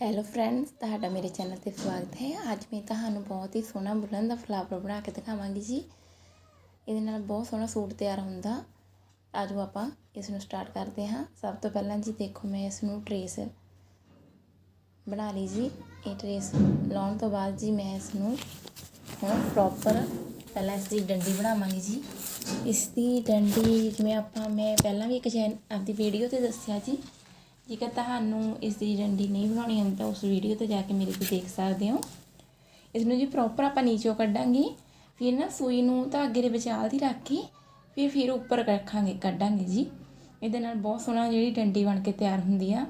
Hello friends ਤੁਹਾਡਾ ਮੇਰੇ channel ਤੇ ਸਵਾਗਤ ਹੈ। ਅੱਜ ਮੈਂ ਤੁਹਾਨੂੰ ਬਹੁਤ ਹੀ ਸੋਹਣਾ ਬੁਲਨ ਦਾ ਫਲਾਵਰ ਬਣਾ ਕੇ ਦਿਖਾਵਾਂਗੀ ਜੀ। ਇਹਦੇ ਨਾਲ ਬਹੁਤ ਸੋਹਣਾ ਸੂਟ ਤਿਆਰ ਹੁੰਦਾ। ਆਜੋ ਆਪਾਂ ਇਸ ਨੂੰ ਸਟਾਰਟ ਕਰਦੇ ਹਾਂ। ਸਭ ਤੋਂ ਪਹਿਲਾਂ ਜੀ ਦੇਖੋ ਮੈਂ ਇਸ ਨੂੰ ਟਰੇਸ ਬਣਾ ਲਈ ਜੀ। ਇਹ ਟਰੇਸ ਲਾਉਣ ਤੋਂ ਬਾਅਦ ਜੀ ਮੈਂ ਇਸ ਨੂੰ ਹੁਣ ਪ੍ਰੋਪਰ ਪਹਿਲਾਂ ਇਸ ਦੀ ਡੰਡੀ ਬਣਾਵਾਂਗੀ ਜੀ। ਇਸ ਦੀ ਡੰਡੀ ਜਿਵੇਂ ਆਪਾਂ ਮੈਂ ਪਹਿਲਾਂ ਵੀ ਇੱਕ ਚੈਨ ਆਪਦੀ ਵੀਡੀਓ ਤੇ ਦੱਸਿਆ ਜੀ। ਜੇਕਰ ਤੁਹਾਨੂੰ ਇਸ ਦੀ ਡੰਡੀ ਨਹੀਂ ਬਣਾਉਣੀ ਆਉਂਦੀ ਤਾਂ ਉਸ ਵੀਡੀਓ ਤੇ ਜਾ ਕੇ ਮੇਰੇ ਤੇ ਦੇਖ ਸਕਦੇ ਹੋ। ਇਸ ਨੂੰ ਜੀ ਪ੍ਰੋਪਰ ਆਪਾਂ ਨੀਚੋਂ ਕੱਢਾਂਗੇ, ਫਿਰ ਨਾ ਸੂਈ ਨੂੰ ਧਾਗੇ ਦੇ ਵਿਚਾਲ ਦੀ ਰੱਖ ਕੇ ਫਿਰ ਫਿਰ ਉੱਪਰ ਰੱਖਾਂਗੇ, ਕੱਢਾਂਗੇ ਜੀ। ਇਹਦੇ ਨਾਲ ਬਹੁਤ ਸੋਹਣਾ ਜਿਹੜੀ ਡੰਡੀ ਬਣ ਕੇ ਤਿਆਰ ਹੁੰਦੀ ਆ।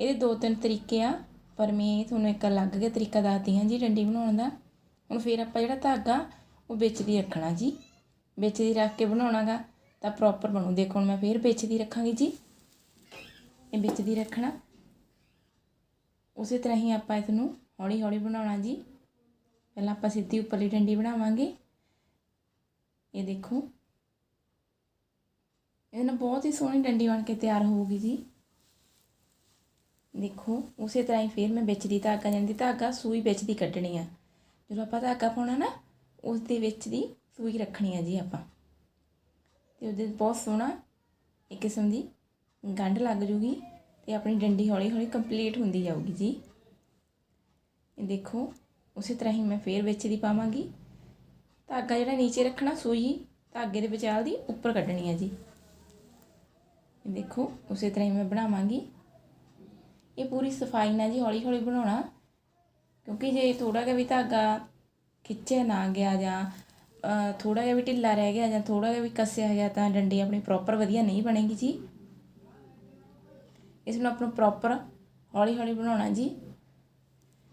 ਇਹਦੇ ਦੋ ਤਿੰਨ ਤਰੀਕੇ ਆ, ਪਰ ਮੈਂ ਤੁਹਾਨੂੰ ਇੱਕ ਅਲੱਗ ਜਿਹਾ ਤਰੀਕਾ ਦੱਸਦੀ ਹਾਂ ਜੀ ਡੰਡੀ ਬਣਾਉਣ ਦਾ। ਹੁਣ ਫਿਰ ਆਪਾਂ ਜਿਹੜਾ ਧਾਗਾ, ਉਹ ਵਿੱਚ ਦੀ ਰੱਖਣਾ ਜੀ। ਵਿੱਚ ਦੀ ਰੱਖ ਕੇ ਬਣਾਉਣਾਗਾ, ਤਾਂ ਪ੍ਰੋਪਰ ਬਣੂ। ਦੇਖੋ ਹੁਣ ਮੈਂ ਫਿਰ ਵਿੱਚ ਦੀ ਰੱਖਾਂਗੀ ਜੀ। ਇਹ ਵਿੱਚ ਦੀ ਰੱਖਣਾ। ਉਸੇ ਤਰ੍ਹਾਂ ਹੀ ਆਪਾਂ ਇਸ ਨੂੰ ਹੌਲੀ ਹੌਲੀ ਬਣਾਉਣਾ ਜੀ। ਪਹਿਲਾਂ ਆਪਾਂ ਸਿੱਧੀ ਉੱਪਰਲੀ ਡੰਡੀ ਬਣਾਵਾਂਗੇ। ਇਹ ਦੇਖੋ। ਇਹਦੇ ਨਾਲ ਬਹੁਤ ਹੀ ਸੋਹਣੀ ਡੰਡੀ ਬਣ ਕੇ ਤਿਆਰ ਹੋਊਗੀ ਜੀ। ਦੇਖੋ, ਉਸੇ ਤਰ੍ਹਾਂ ਹੀ ਫਿਰ ਮੈਂ ਵਿੱਚ ਦੀ ਧਾਗਾ ਜਾਂਦੀ ਧਾਗਾ ਸੂਈ ਵਿੱਚ ਦੀ ਕੱਢਣੀ ਆ। ਜਦੋਂ ਆਪਾਂ ਧਾਗਾ ਪਾਉਣਾ ਨਾ, ਉਸ ਦੇ ਵਿੱਚ ਦੀ ਸੂਈ ਰੱਖਣੀ ਆ ਜੀ ਆਪਾਂ। ਤੇ ਉਹਦੇ ਬਹੁਤ ਸੋਹਣਾ ਇੱਕ ਕਿਸਮ ਦੀ ਗੰਢ ਲੱਗ ਜੂਗੀ। ਤੇ ਆਪਣੀ ਡੰਡੀ ਹੌਲੀ ਹੌਲੀ ਕੰਪਲੀਟ ਹੁੰਦੀ ਜਾਊਗੀ ਜੀ। ਇਹ ਦੇਖੋ, ਉਸੇ ਤਰ੍ਹਾਂ ਹੀ ਮੈਂ ਫੇਰ ਵਿੱਚ ਦੀ ਪਾਵਾਂਗੀ। ਧਾਗਾ ਜਿਹੜਾ ਨੀਚੇ ਰੱਖਣਾ, ਸੂਈ ਧਾਗੇ ਦੇ ਵਿਚਾਲ ਦੀ ਉੱਪਰ ਕੱਢਣੀ ਹੈ ਜੀ। ਇਹ ਦੇਖੋ, ਉਸੇ ਤਰ੍ਹਾਂ ਹੀ ਮੈਂ ਬਣਾਵਾਂਗੀ। ਇਹ ਪੂਰੀ ਸਫ਼ਾਈ ਨਾਲ ਜੀ ਹੌਲੀ ਹੌਲੀ ਬਣਾਉਣਾ, ਕਿਉਂਕਿ ਜੇ ਥੋੜਾ ਜਿਹਾ ਵੀ ਧਾਗਾ ਖਿੱਚਿਆ ਨਾ ਗਿਆ ਜਾਂ ਥੋੜਾ ਜਿਹਾ ਵੀ ਢਿੱਲਾ ਰਹਿ ਗਿਆ ਜਾਂ ਥੋੜਾ ਜਿਹਾ ਵੀ ਕੱਸਿਆ ਗਿਆ ਤਾਂ ਡੰਡੀ ਆਪਣੀ ਪ੍ਰੋਪਰ ਵਧੀਆ ਨਹੀਂ ਬਣੇਗੀ ਜੀ। ਇਸ ਨੂੰ ਆਪਣਾ ਪ੍ਰੋਪਰ ਹੌਲੀ ਹੌਲੀ ਬਣਾਉਣਾ ਜੀ।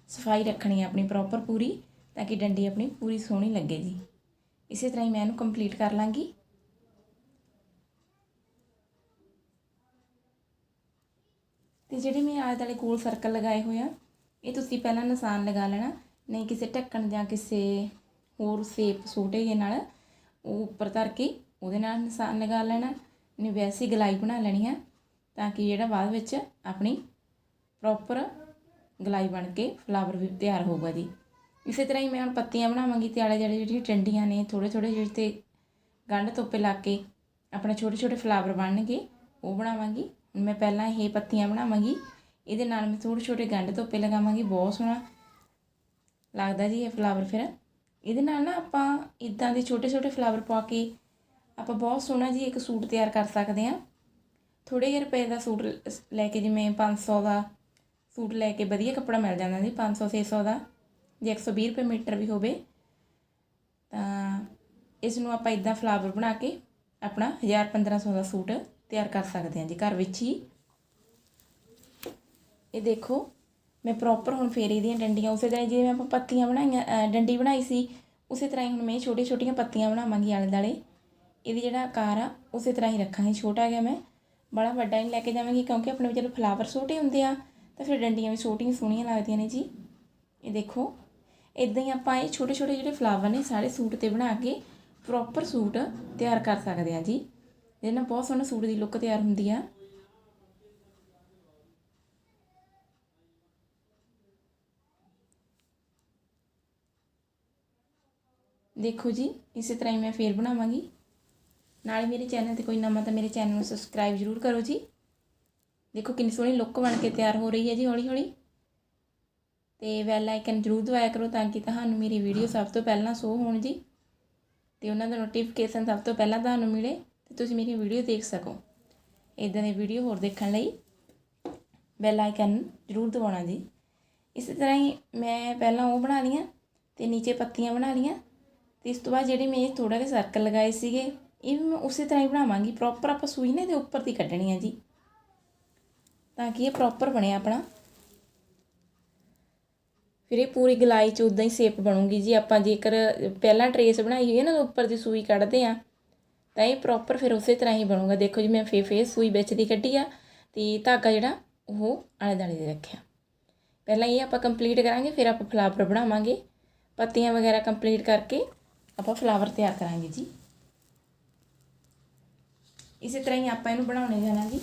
ਸਫ਼ਾਈ ਰੱਖਣੀ ਹੈ ਆਪਣੀ ਪ੍ਰੋਪਰ ਪੂਰੀ, ਤਾਂ ਕਿ ਡੰਡੀ ਆਪਣੀ ਪੂਰੀ ਸੋਹਣੀ ਲੱਗੇ ਜੀ। ਇਸੇ ਤਰ੍ਹਾਂ ਹੀ ਮੈਂ ਇਹਨੂੰ ਕੰਪਲੀਟ ਕਰ ਲਾਂਗੀ। ਤੇ ਜਿਹੜੇ ਮੈਂ ਆਲੇ ਦੁਆਲੇ ਗੋਲ ਸਰਕਲ ਲਗਾਏ ਹੋਏ ਆ, ਇਹ ਤੁਸੀਂ ਪਹਿਲਾਂ ਨਿਸ਼ਾਨ ਲਗਾ ਲੈਣਾ, ਨਹੀਂ ਕਿਸੇ ਢੱਕਣ ਜਾਂ ਕਿਸੇ ਹੋਰ ਸੇਪ ਸੂਟੇ ਦੇ ਨਾਲ, ਉਹ ਉੱਪਰ ਧਰ ਕੇ ਉਹਦੇ ਨਾਲ ਨਿਸ਼ਾਨ ਲਗਾ ਲੈਣਾ, ਨਹੀਂ ਵੈਸੀ ਗਲਾਈ ਬਣਾ ਲੈਣੀ ਹੈ ਤਾਂ ਕਿ ਜਿਹੜਾ ਬਾਅਦ ਵਿੱਚ ਆਪਣੀ ਪ੍ਰੋਪਰ ਗਲਾਈ ਬਣ ਕੇ ਫਲਾਵਰ ਵੀ ਤਿਆਰ ਹੋਊਗਾ ਜੀ। ਇਸੇ ਤਰ੍ਹਾਂ ਹੀ ਮੈਂ ਹੁਣ ਪੱਤੀਆਂ ਬਣਾਵਾਂਗੀ ਤੇ ਆਲੇ ਜਿਹੜੇ ਜਿਹੜੀਆਂ ਟੰਡੀਆਂ ਨੇ ਥੋੜੇ ਥੋੜੇ ਜਿਹੇ ਤੇ ਗੰਢ ਤੋਪੇ ਲਾ ਕੇ ਆਪਣੇ ਛੋਟੇ ਛੋਟੇ ਫਲਾਵਰ ਬਣਨਗੇ, ਉਹ ਬਣਾਵਾਂਗੀ। ਮੈਂ ਪਹਿਲਾਂ ਇਹ ਪੱਤੀਆਂ ਬਣਾਵਾਂਗੀ, ਇਹਦੇ ਨਾਲ ਮੈਂ ਥੋੜੇ ਛੋਟੇ ਗੰਢ ਤੋਪੇ ਲਗਾਵਾਂਗੀ, ਬਹੁਤ ਸੋਹਣਾ ਲੱਗਦਾ ਜੀ ਇਹ ਫਲਾਵਰ ਫਿਰ। ਇਹਦੇ ਨਾਲ ਨਾ ਆਪਾਂ ਇਦਾਂ ਦੇ ਛੋਟੇ ਛੋਟੇ ਫਲਾਵਰ ਪਾ ਕੇ ਆਪਾਂ ਬਹੁਤ ਸੋਹਣਾ ਜੀ ਇੱਕ ਸੂਟ ਤਿਆਰ ਕਰ ਸਕਦੇ ਹਾਂ। ਥੋੜ੍ਹੇ ਜਿਹੇ ਰੁਪਏ ਦਾ ਸੂਟ ਲੈ ਕੇ ਜਿਵੇਂ 500 ਦਾ ਸੂਟ ਲੈ ਕੇ ਵਧੀਆ ਕੱਪੜਾ ਮਿਲ ਜਾਂਦਾ ਜੀ 500 600 ਦਾ। ਜੇ 120 ਰੁਪਏ ਮੀਟਰ ਵੀ ਹੋਵੇ, ਤਾਂ ਇਸ ਨੂੰ ਆਪਾਂ ਇਦਾਂ ਫਲਾਵਰ ਬਣਾ ਕੇ ਆਪਣਾ 1000 1500 ਦਾ ਸੂਟ ਤਿਆਰ ਕਰ ਸਕਦੇ ਹਾਂ ਜੀ, ਘਰ ਵਿੱਚ ਹੀ। ਇਹ ਦੇਖੋ, ਮੈਂ ਪ੍ਰੋਪਰ ਹੁਣ ਫੇਰੀ ਦੀਆਂ ਡੰਡੀਆਂ, ਉਸੇ ਤਰ੍ਹਾਂ ਜਿਵੇਂ ਆਪਾਂ ਪੱਤੀਆਂ ਬਣਾਈਆਂ ਡੰਡੀ ਬਣਾਈ ਸੀ, ਉਸੇ ਤਰ੍ਹਾਂ ਹੀ ਹੁਣ ਮੈਂ ਛੋਟੀਆਂ ਛੋਟੀਆਂ ਪੱਤੀਆਂ ਬਣਾਵਾਂਗੀ ਆਲੇ ਦਾਲੇ ਇਹਦੀ ਜਿਹੜਾ ਆਕਾਰ ਆ, ਉਸੇ ਤਰ੍ਹਾਂ ਹੀ ਰੱਖਾਂਗੀ, ਛੋਟਾ ਜਿਹਾ ਮੈਂ। ਬੜਾ ਵੱਡਾ ਨਹੀਂ ਲੈ ਕੇ ਜਾਵਾਂਗੀ ਕਿਉਂਕਿ ਆਪਣੇ ਜਦੋਂ ਫਲਾਵਰ ਛੋਟੇ ਹੁੰਦੇ ਆ, ਤਾਂ ਫਿਰ ਡੰਡੀਆਂ ਵੀ ਛੋਟੀਆਂ ਸੋਹਣੀਆਂ ਲੱਗਦੀਆਂ ਨੇ ਜੀ। ਇਹ ਦੇਖੋ ਇਦਾਂ ਹੀ ਆਪਾਂ ਇਹ ਛੋਟੇ ਛੋਟੇ ਜਿਹੜੇ ਫਲਾਵਰ ਨੇ ਸਾਰੇ ਸੂਟ ਤੇ ਬਣਾ ਕੇ ਪ੍ਰੋਪਰ ਸੂਟ ਤਿਆਰ ਕਰ ਸਕਦੇ ਆ ਜੀ। ਇਹਦੇ ਨਾਲ ਬਹੁਤ ਸੋਹਣਾ ਸੂਟ ਦੀ ਲੁੱਕ ਤਿਆਰ ਹੁੰਦੀ ਆ। ਦੇਖੋ ਜੀ, ਇਸੇ ਤਰ੍ਹਾਂ ਹੀ ਮੈਂ ਫੇਰ ਬਣਾਵਾਂਗੀ। ਨਾਲੇ ਮੇਰੇ ਚੈਨਲ ਤੇ ਕੋਈ ਨਵਾਂ ਤਾਂ ਮੇਰੇ ਚੈਨਲ ਨੂੰ ਸਬਸਕ੍ਰਾਈਬ ਜ਼ਰੂਰ ਕਰੋ ਜੀ। ਦੇਖੋ ਕਿੰਨੀ ਸੋਹਣੀ ਲੁੱਕ ਬਣ ਕੇ ਤਿਆਰ ਹੋ ਰਹੀ ਹੈ ਜੀ ਹੌਲੀ ਹੌਲੀ। ਤੇ ਬੈਲ ਆਈਕਨ ਜ਼ਰੂਰ ਦਬਾਇਆ ਕਰੋ ਤਾਂ ਕਿ ਤੁਹਾਨੂੰ ਮੇਰੀ ਵੀਡੀਓ ਸਭ ਤੋਂ ਪਹਿਲਾਂ ਸ਼ੋ ਹੋਣ ਜੀ। ਤੇ ਉਹਨਾਂ ਦਾ ਨੋਟੀਫਿਕੇਸ਼ਨ ਸਭ ਤੋਂ ਪਹਿਲਾਂ ਤੁਹਾਨੂੰ ਮਿਲੇ ਤੇ ਤੁਸੀਂ ਮੇਰੀ ਵੀਡੀਓ ਦੇਖ ਸਕੋ। ਇਦਾਂ ਦੀ ਵੀਡੀਓ ਹੋਰ ਦੇਖਣ ਲਈ ਬੈਲ ਆਈਕਨ ਜ਼ਰੂਰ ਦਬਾਉਣਾ ਜੀ। ਇਸੇ ਤਰ੍ਹਾਂ ਹੀ ਮੈਂ ਪਹਿਲਾਂ ਉਹ ਬਣਾ ਲਈਆਂ ਤੇ ਨੀਚੇ ਪੱਤੀਆਂ ਬਣਾ ਲਈਆਂ। ਤੇ ਇਸ ਤੋਂ ਬਾਅਦ ਜਿਹੜੇ ਮੈਂ ਥੋੜਾ ਜਿਹਾ ਸਰਕਲ ਲਗਾਏ ਸੀਗੇ ਇਹ ਵੀ ਮੈਂ ਉਸੇ ਤਰ੍ਹਾਂ ਹੀ ਬਣਾਵਾਂਗੀ। ਪ੍ਰੋਪਰ ਆਪਾਂ ਸੂਈ ਨੇ ਦੇ ਉੱਪਰ ਦੀ ਕੱਢਣੀ ਹੈ ਜੀ। ਤਾਂ ਕਿ ਇਹ ਪ੍ਰੋਪਰ ਬਣੇ ਆਪਣਾ। ਫਿਰ ਇਹ ਪੂਰੀ ਗਲਾਈ 'ਚ ਉਦਾਂ ਹੀ ਸ਼ੇਪ ਬਣੂਗੀ ਜੀ। ਆਪਾਂ ਜੇਕਰ ਪਹਿਲਾਂ ਟਰੇਸ ਬਣਾਈ ਹੋਈ ਹੈ ਨਾ ਉੱਪਰ ਦੀ ਸੂਈ ਕੱਢਦੇ ਆ। ਤਾਂ ਇਹ ਪ੍ਰੋਪਰ ਫਿਰ ਉਸੇ ਤਰ੍ਹਾਂ ਹੀ ਬਣੂਗਾ। ਦੇਖੋ ਜੀ, ਮੈਂ ਫੇ ਫੇ ਸੂਈ ਵਿੱਚ ਦੀ ਕੱਢੀ ਆ। ਤੇ ਧਾਗਾ ਜਿਹੜਾ, ਉਹ ਆਲੇ ਦਾਲੇ ਦੇ ਰੱਖਿਆ। ਪਹਿਲਾਂ ਇਹ ਆਪਾਂ ਕੰਪਲੀਟ ਕਰਾਂਗੇ, ਫਿਰ ਆਪਾਂ ਫਲਾਵਰ ਬਣਾਵਾਂਗੇ। ਪੱਤੀਆਂ ਵਗੈਰਾ ਕੰਪਲੀਟ ਕਰਕੇ ਆਪਾਂ ਫਲਾਵਰ ਤਿਆਰ ਕਰਾਂਗੇ ਜੀ। ਇਸੇ ਤਰ੍ਹਾਂ ਹੀ ਆਪਾਂ ਇਹਨੂੰ ਬਣਾਉਣੇ ਜਾਣਾ ਜੀ।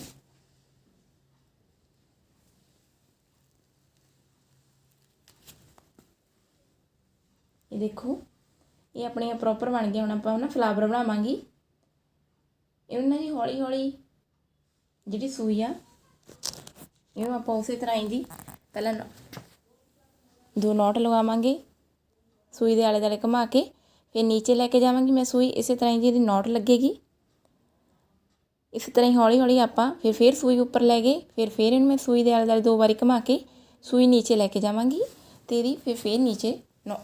ਇਹ ਦੇਖੋ, ਇਹ ਆਪਣੀਆਂ ਪ੍ਰੋਪਰ ਬਣ ਗਿਆ ਹੁਣ ਆਪਾਂ ਉਹਨਾਂ ਫਲਾਵਰ ਬਣਾਵਾਂਗੇ। ਇਹਨਾਂ ਨਾ ਹੌਲੀ ਹੌਲੀ ਜਿਹੜੀ ਸੂਈ ਆ, ਇਹਨੂੰ ਆਪਾਂ ਉਸੇ ਤਰ੍ਹਾਂ ਹੀ ਦੀ ਪਹਿਲਾਂ ਦੋ ਨੋਟ ਲਗਾਵਾਂਗੇ ਸੂਈ ਦੇ ਆਲੇ-ਦਾਲੇ ਘੁਮਾ ਕੇ, ਫਿਰ ਨੀਚੇ ਲੈ ਕੇ ਜਾਵਾਂਗੀ ਮੈਂ ਸੂਈ। ਇਸੇ ਤਰ੍ਹਾਂ ਹੀ ਜੀ ਇਹਦੀ ਨੋਟ ਲੱਗੇਗੀ। ਇਸ ਤਰ੍ਹਾਂ ਹੀ ਹੌਲੀ ਹੌਲੀ ਆਪਾਂ ਫਿਰ ਫਿਰ ਸੂਈ ਉੱਪਰ ਲੈ ਗਏ, ਫਿਰ ਫਿਰ ਇਹਨੂੰ ਮੈਂ ਸੂਈ ਦੇ ਆਲੇ ਦੁਆਲੇ ਦੋ ਵਾਰੀ ਘੁਮਾ ਕੇ ਸੂਈ ਨੀਚੇ ਲੈ ਕੇ ਜਾਵਾਂਗੀ ਤੇਰੀ ਫਿਰ ਫਿਰ ਨੀਚੇ ਨੋ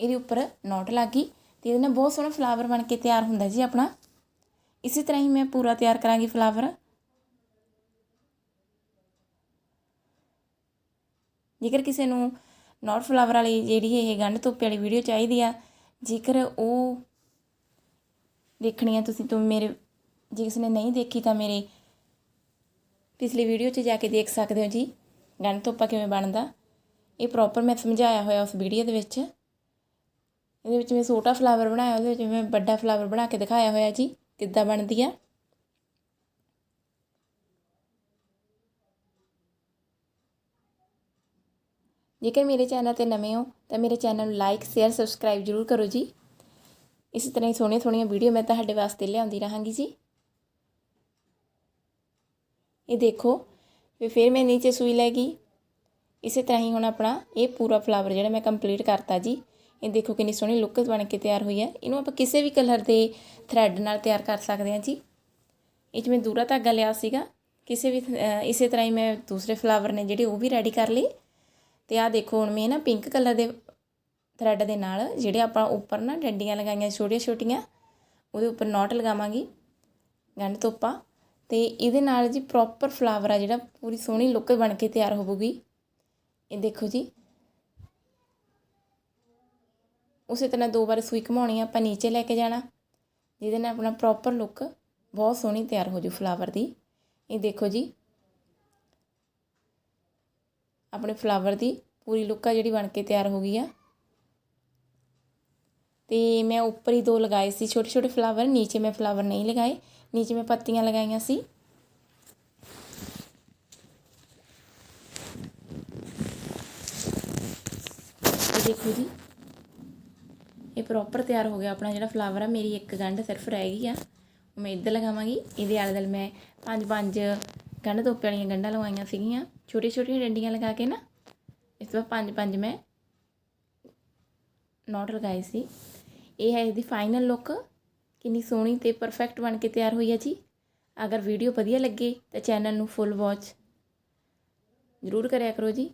ਇਹਦੇ ਉੱਪਰ ਨੋਟ ਲੱਗ ਗਈ ਤੇ ਇਹਦੇ ਨਾਲ ਬਹੁਤ ਸੋਹਣਾ ਫਲਾਵਰ ਬਣ ਕੇ ਤਿਆਰ ਹੁੰਦਾ ਜੀ ਆਪਣਾ। ਇਸੇ ਤਰ੍ਹਾਂ ਹੀ ਮੈਂ ਪੂਰਾ ਤਿਆਰ ਕਰਾਂਗੀ ਫਲਾਵਰ ਜੇਕਰ ਕਿਸੇ ਨੂੰ ਨੋਟ ਫਲਾਵਰ ਵਾਲੀ ਜਿਹੜੀ ਇਹ ਗੰਢ ਧੋਪੇ ਵਾਲੀ ਵੀਡੀਓ ਚਾਹੀਦੀ ਆ, ਜੇਕਰ ਉਹ ਦੇਖਣੀ ਆ ਤੁਸੀਂ ਤੁਮ ਮੇਰੇ ਜੇ ਕਿਸੇ ਨੇ ਨਹੀਂ ਦੇਖੀ ਤਾਂ ਮੇਰੇ ਪਿਛਲੀ ਵੀਡੀਓ 'ਚ ਜਾ ਕੇ ਦੇਖ ਸਕਦੇ ਹੋ ਜੀ। ਗੰਢ ਧੋਪਾ ਕਿਵੇਂ ਬਣਦਾ। ਇਹ ਪ੍ਰੋਪਰ ਮੈਂ ਸਮਝਾਇਆ ਹੋਇਆ ਉਸ ਵੀਡੀਓ ਦੇ ਵਿੱਚ। ਇਹਦੇ ਵਿੱਚ ਮੈਂ ਛੋਟਾ ਫਲਾਵਰ ਬਣਾਇਆ, ਉਹਦੇ ਵਿੱਚ ਮੈਂ ਵੱਡਾ ਫਲਾਵਰ ਬਣਾ ਕੇ ਦਿਖਾਇਆ ਹੋਇਆ ਜੀ, ਕਿੱਦਾਂ ਬਣਦੀ ਆ। ਜੇਕਰ ਮੇਰੇ ਚੈਨਲ ਤੇ ਨਵੇਂ ਹੋ, ਤਾਂ ਮੇਰੇ ਚੈਨਲ ਨੂੰ ਲਾਈਕ ਸ਼ੇਅਰ ਸਬਸਕ੍ਰਾਈਬ ਜ਼ਰੂਰ ਕਰੋ ਜੀ। ਇਸੇ ਤਰ੍ਹਾਂ ਹੀ ਸੋਹਣੀਆਂ ਸੋਹਣੀਆਂ ਵੀਡੀਓ ਮੈਂ ਤੁਹਾਡੇ ਵਾਸਤੇ ਲਿਆਉਂਦੀ ਰਹਾਂਗੀ ਜੀ। ਇਹ ਦੇਖੋ ਫਿਰ ਫਿਰ ਮੈਂ ਨੀਚੇ ਸੂਈ ਲੈ ਗਈ। ਇਸੇ ਤਰ੍ਹਾਂ ਹੀ ਹੁਣ ਆਪਣਾ ਇਹ ਪੂਰਾ ਫਲਾਵਰ ਜਿਹੜਾ ਮੈਂ ਕੰਪਲੀਟ ਕਰਤਾ ਜੀ, ਇਹ ਦੇਖੋ ਕਿੰਨੀ ਸੋਹਣੀ ਲੁੱਕ ਬਣ ਕੇ ਤਿਆਰ ਹੋਈ ਹੈ। ਇਹਨੂੰ ਆਪਾਂ ਕਿਸੇ ਵੀ ਕਲਰ ਦੇ ਥਰੈਡ ਨਾਲ ਤਿਆਰ ਕਰ ਸਕਦੇ ਹਾਂ ਜੀ। ਇਹ 'ਚ ਮੈਂ ਦੂਰਾ ਧਾਗਾ ਲਿਆ ਸੀਗਾ। ਕਿਸੇ ਵੀ ਇਸੇ ਤਰ੍ਹਾਂ ਹੀ ਮੈਂ ਦੂਸਰੇ ਫਲਾਵਰ ਨੇ ਜਿਹੜੇ ਉਹ ਵੀ ਰੈਡੀ ਕਰ ਲਏ। ਤੇ ਆਹ ਦੇਖੋ ਹੁਣ ਮੈਂ ਨਾ ਪਿੰਕ ਕਲਰ ਦੇ ਥਰੈਡ ਦੇ ਨਾਲ ਜਿਹੜੇ ਆਪਾਂ ਉੱਪਰ ਨਾ ਡੰਡੀਆਂ ਲਗਾਈਆਂ ਛੋਟੀਆਂ ਛੋਟੀਆਂ ਉਹਦੇ ਉੱਪਰ ਨੋਟ ਲਗਾਵਾਂਗੀ। ਗੰਢ ਤੋਪਾ। ਅਤੇ ਇਹਦੇ ਨਾਲ ਜੀ ਪ੍ਰੋਪਰ ਫਲਾਵਰ ਆ ਜਿਹੜਾ, ਪੂਰੀ ਸੋਹਣੀ ਲੁੱਕ ਬਣ ਕੇ ਤਿਆਰ ਹੋਵੇਗੀ ਇਹ ਦੇਖੋ ਜੀ। ਉਸੇ ਤਰ੍ਹਾਂ ਦੋ ਵਾਰ ਸੂਈ ਘਮਾਉਣੀ ਆ, ਆਪਾਂ ਨੀਚੇ ਲੈ ਕੇ ਜਾਣਾ। ਜਿਹਦੇ ਨਾਲ ਆਪਣਾ ਪ੍ਰੋਪਰ ਲੁੱਕ ਬਹੁਤ ਸੋਹਣੀ ਤਿਆਰ ਹੋ ਜੂ ਫਲਾਵਰ ਦੀ। ਇਹ ਦੇਖੋ ਜੀ। ਆਪਣੇ ਫਲਾਵਰ ਦੀ ਪੂਰੀ ਲੁੱਕ ਆ ਜਿਹੜੀ ਬਣ ਕੇ ਤਿਆਰ ਹੋ ਗਈ ਆ। ਤੇ ਮੈਂ ਉੱਪਰ ਹੀ ਦੋ ਲਗਾਏ ਸੀ ਛੋਟੇ ਛੋਟੇ ਫਲਾਵਰ ਨੀਚੇ ਮੈਂ ਫਲਾਵਰ ਨਹੀਂ ਲਗਾਏ। ਨੀਚੇ ਮੈਂ ਪੱਤੀਆਂ ਲਗਾਈਆਂ ਸੀ। ਦੇਖੋ ਜੀ। ਇਹ ਪ੍ਰੋਪਰ ਤਿਆਰ ਹੋ ਗਿਆ ਆਪਣਾ ਜਿਹੜਾ ਫਲਾਵਰ ਆ। ਮੇਰੀ ਇੱਕ ਗੰਢ ਸਿਰਫ ਰਹਿ ਗਈ ਆ। ਮੈਂ ਇੱਧਰ ਲਗਾਵਾਂਗੀ। ਇਹਦੇ ਆਲੇ ਦੁਆਲੇ ਮੈਂ ਪੰਜ ਪੰਜ ਗੰਢ ਤੋਪੇ ਵਾਲੀਆਂ ਗੰਢਾਂ ਲਗਾਈਆਂ ਸੀਗੀਆਂ। ਛੋਟੀਆਂ ਛੋਟੀਆਂ ਡੰਡੀਆਂ ਲਗਾ ਕੇ ਨਾ, ਇਸ ਤੋਂ ਬਾਅਦ ਪੰਜ ਪੰਜ ਮੈਂ ਨੋਟ ਲਗਾਏ ਸੀ। ਇਹ ਹੈ ਇਹਦੀ ਫਾਈਨਲ ਲੁੱਕ ਕਿੰਨੀ ਸੋਹਣੀ ਤੇ ਪਰਫੈਕਟ ਬਣ ਕੇ ਤਿਆਰ ਹੋਈ ਹੈ ਜੀ। ਅਗਰ ਵੀਡੀਓ ਵਧੀਆ ਲੱਗੇ ਤਾਂ ਚੈਨਲ ਨੂੰ ਫੁੱਲ ਵਾਚ ਜ਼ਰੂਰ ਕਰਿਆ ਕਰੋ ਜੀ।